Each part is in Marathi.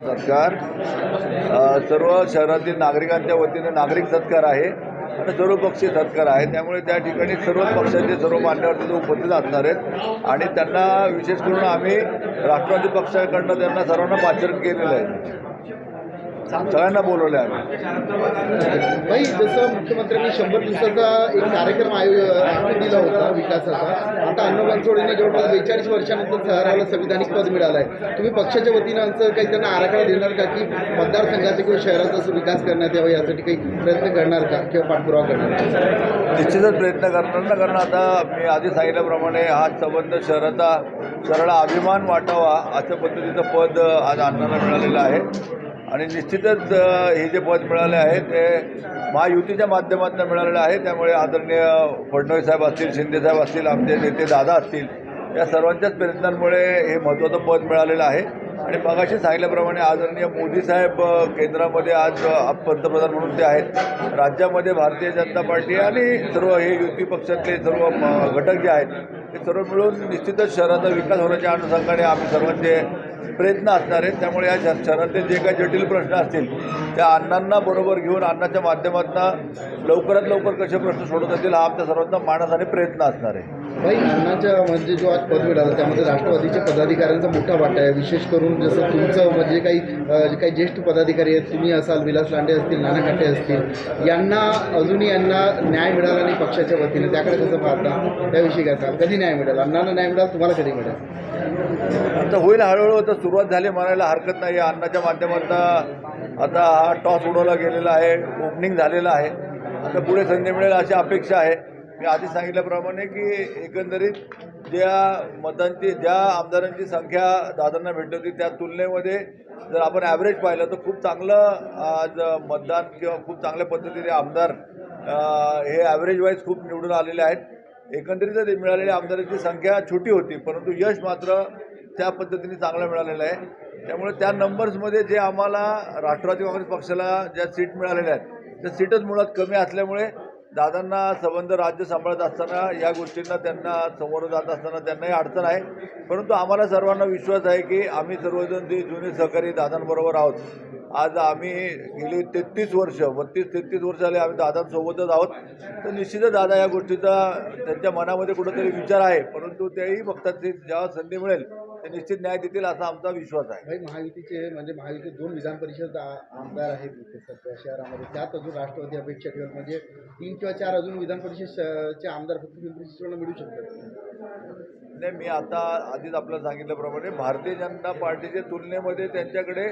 सत्कार सर्व शहरातील नागरिकांच्या वतीने नागरिक सत्कार आहे आणि सर्वपक्षीय सत्कार आहे. त्यामुळे त्या ठिकाणी सर्व पक्षाचे सर्व मान्यवर तिथे उपस्थित असणार आहेत. आणि त्यांना विशेष करून आम्ही राष्ट्रवादी पक्षाकडनं त्यांना सर्वांना पाचारण केलेलं आहे. सगळ्यांना बोलवलं आहे आम्ही. भाई जसं मुख्यमंत्र्यांनी शंभर दिवसाचा एक कार्यक्रम आयो आखून दिला होता विकासाचा आता अन्न बनसोडीने जवळपास बेचाळीस वर्षानंतर शहराला संविधानिक पद मिळालं आहे तुम्ही पक्षाच्या वतीनं असं काही त्यांना आराखडा देणार का की मतदारसंघाचा किंवा शहराचा असं विकास करण्यात यावा यासाठी काही प्रयत्न करणार का किंवा पाठपुरावा करणार का? निश्चितच प्रयत्न करणार ना कारण आता मी आधी सांगितल्याप्रमाणे हा संबंध शहराचा शहराला अभिमान वाटावा अशा पद्धतीचं पद आज अण्णांना मिळालेलं आहे. आणि निश्चितच हे जे पद मिळाले आहे ते महायुतीच्या माध्यमातून मिळालेलं आहे. त्यामुळे आदरणीय फडणवीस साहेब असतील शिंदेसाहेब असतील आमचे नेते दादा असतील या सर्वांच्याच प्रयत्नांमुळे हे महत्त्वाचं पद मिळालेलं आहे. आणि मगाशी सांगितल्याप्रमाणे आदरणीय मोदी साहेब केंद्रामध्ये आज पंतप्रधान म्हणून ते आहेत. राज्यामध्ये भारतीय जनता पार्टी आणि सर्व हे युती पक्षातले सर्व म, घटक जे आहेत ते सर्व मिळून निश्चितच शहराचा विकास होण्याच्या अनुषंगाने आम्ही सर्वांचे प्रयत्न असणार आहेत. त्यामुळे या शहरातले जे काही जटिल प्रश्न असतील त्या अण्णांना बरोबर घेऊन अण्णाच्या माध्यमातून लवकरात लवकर कसे प्रश्न सोडवता येतील हा आमच्या सर्वांचा मानस आणि प्रयत्न असणार आहे. भाई अण्णाच्या म्हणजे जो आज पद मिळाला त्यामध्ये राष्ट्रवादीच्या पदाधिकाऱ्यांचा मोठा वाटा आहे. विशेष करून जसं तुमचं म्हणजे काही काही ज्येष्ठ पदाधिकारी आहेत तुम्ही असाल विलास लांडे असतील नाना काटे असतील यांना अजूनही यांना न्याय मिळाला नाही पक्षाच्या वतीने. त्याकडे कसं पाहता? त्याविषयी काय कधी न्याय मिळाला? अण्णांना न्याय मिळाला तुम्हाला कधी मिळेल? आता होईल हळूहळू आता सुरुवात झाली म्हणायला हरकत नाही. अन्नाच्या माध्यमातून आता हा टॉस उडवला गेलेला आहे ओपनिंग झालेलं आहे. आता पुढे संधी मिळेल अशी अपेक्षा आहे. मी आधी सांगितल्याप्रमाणे की एकंदरीत ज्या मतांची ज्या आमदारांची संख्या दादांना भेटली होती त्या तुलनेमध्ये जर आपण ॲव्हरेज पाहिलं तर खूप चांगलं आज मतदान किंवा खूप चांगल्या पद्धतीने आमदार हे ॲव्हरेज वाईज खूप निवडून आलेले आहेत. एकंदरीत मिळालेल्या आमदारांची संख्या छोटी होती परंतु यश मात्र त्या पद्धतीने चांगलं मिळालेलं आहे. त्यामुळे त्या नंबर्समध्ये जे आम्हाला राष्ट्रवादी काँग्रेस पक्षाला ज्या सीट मिळालेल्या आहेत त्या सीटच मुळात कमी असल्यामुळे दादांना संबंध राज्य सांभाळत असताना या गोष्टींना त्यांना समोर जात असताना त्यांनाही अडचण आहे. परंतु आम्हाला सर्वांना विश्वास आहे की आम्ही सर्वजण जे जुने सहकारी दादांबरोबर आहोत आज आम्ही गेली तेहतीस वर्ष बत्तीस तेहतीस वर्ष झाले आम्ही दादांसोबतच आहोत. तर निश्चितच दादा या गोष्टीचा त्यांच्या मनामध्ये कुठंतरी विचार आहे. परंतु तेही बघतात ते जेव्हा संधी मिळेल ते निश्चित न्याय देतील असा आमचा विश्वास आहे. भाई महायुतीचे म्हणजे महायुतीत दोन विधान परिषद आमदार आहेत इथे सध्या शहरामध्ये. त्यात अजून राष्ट्रवादी अपेक्षा ठेवत म्हणजे तीन किंवा चार अजून विधान परिषद श- चे आमदार फक्त पिंपरी चिंचवडला मिळू शकतात. नाही मी आता आधीच आपल्याला सांगितल्याप्रमाणे भारतीय जनता पार्टीच्या तुलनेमध्ये त्यांच्याकडे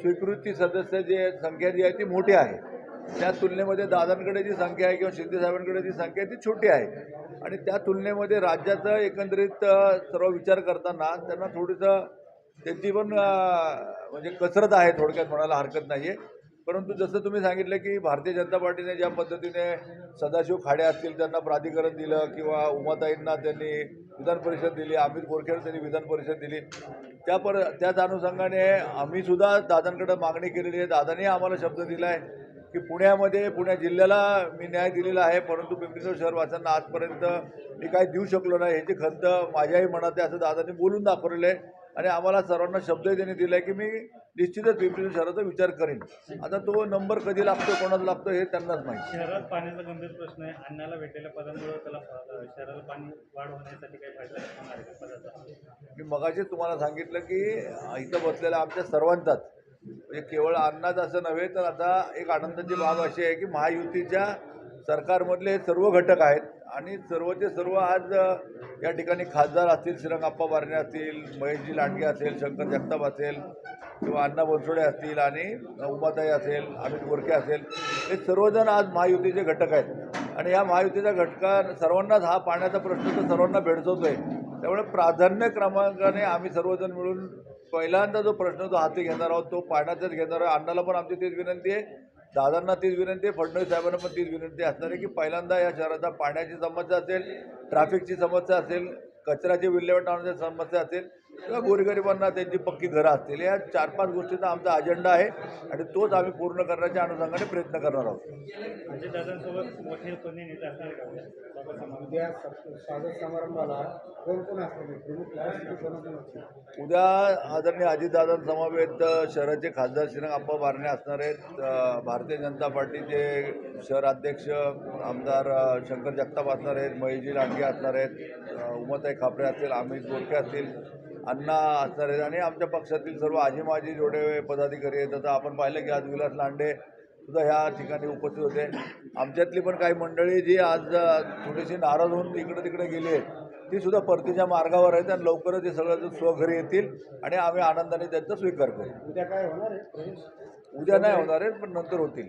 स्वीकृती सदस्य जे संख्या जी आहे ती मोठी आहे. त्या तुलनेमध्ये दादांकडे जी संख्या आहे किंवा शिंदेसाहेबांकडे जी संख्या आहे ती छोटी आहे. आणि त्या तुलनेमध्ये राज्याचं एकंदरीत सर्व विचार करताना त्यांना थोडंसं त्यांची पण म्हणजे कसरत आहे थोडक्यात म्हणायला हरकत नाही आहे परंतु जसं तुम्ही सांगितलं की भारतीय जनता पार्टीने ज्या पद्धतीने सदाशिव खाडे असतील त्यांना प्राधिकरण दिलं किंवा उमाताईंना त्यांनी विधान परिषद दिली अमित गोरखेड त्यांनी विधान परिषद दिली त्या पर त्याच अनुषंगाने आम्हीसुद्धा दादांकडे मागणी केलेली आहे. दादांनी आम्हाला शब्द दिला आहे की पुण्यामध्ये पुण्या जिल्ह्याला मी न्याय दिलेला आहे परंतु पिंपरी चिंचवड शहरवासियांना आजपर्यंत मी काही देऊ शकलो नाही. ह्याची खंत माझ्याही मनात आहे असं दादांनी बोलून दाखवलेलं आहे. आणि आम्हाला सर्वांना शब्दही त्यांनी दिला आहे की मी निश्चितच पिंपरी शहराचा विचार करेन. आता तो नंबर कधी लागतो कोणाला लागतो हे त्यांनाच माहिती. शहरात पाण्याचा गंभीर प्रश्न आहे. अन्नाला भेटलेल्या पदांमुळे त्याला शहराला पाणी वाढ होण्यासाठी काही फायदा मी मगाशीच तुम्हाला सांगितलं की इथं बसलेल्या आमच्या सर्वांचाच म्हणजे केवळ अन्नाच असं नव्हे तर आता एक आनंदाची बाब अशी आहे की महायुतीच्या सरकारमधले हे सर्व घटक आहेत आणि सर्वचे सर्व आज या ठिकाणी खासदार असतील श्रीरंगाप्पा बारणे असतील महेशजी लांडगे असेल शंकर जगताप असेल किंवा अण्णा बनसोडे असतील आणि उमाताई असेल अमित गोरखे असेल हे सर्वजण आज महायुतीचे घटक आहेत. आणि या महायुतीच्या घटका सर्वांनाच हा पाण्याचा प्रश्न तर सर्वांना भेडसवतोय. त्यामुळे प्राधान्य क्रमांकाने आम्ही सर्वजण मिळून पहिल्यांदा जो प्रश्न जो हाती घेणार आहोत तो पाण्याचाच घेणार आहे अण्णाला पण आमची तीच विनंती आहे. दादांना तीच विनंती आहे फडणवीस साहेबांना पण तीच विनंती असणार आहे की पहिल्यांदा या शहराचा पाण्याची समस्या असेल ट्रॅफिकची समस्या असेल कचऱ्याची विल्हेवाट आणण्याची समस्या असेल किंवा गोरगरिबांना त्यांची पक्की घरं असतील या चार पाच गोष्टींचा आमचा अजेंडा आहे आणि तोच आम्ही पूर्ण करण्याच्या अनुषंगाने प्रयत्न करणार आहोत. उद्या? स्वागत समारंभाला कोण कोण असणार उद्या आदरणीय अजितदादांसमवेत शहराचे खासदार श्रीरंग आप्पा बारणे असणार आहेत. भारतीय जनता पार्टीचे शहर अध्यक्ष आमदार शंकर जगताप असणार आहेत महेशजी लांडगे असणार आहेत उमताई उमाताई खापरे असतील अमित गोरखे असतील अण्णा असणार आहेत आणि आमच्या पक्षातील सर्व आजी माजी जोडे पदाधिकारी आहेत. आता आपण पाहिलं की आज विलास लांडे सुद्धा ह्या ठिकाणी उपस्थित होते. आमच्यातली पण काही मंडळी जी आज थोडीशी नाराज होऊन इकडे तिकडे गेली आहेत ती सुद्धा परतीच्या मार्गावर आहेत आणि लवकरच हे सगळं स्वघरी येतील आणि आम्ही आनंदाने त्यांचा स्वीकार करू. उद्या काय होणार आहे? उद्या नाही होणार आहे पण नंतर होतील.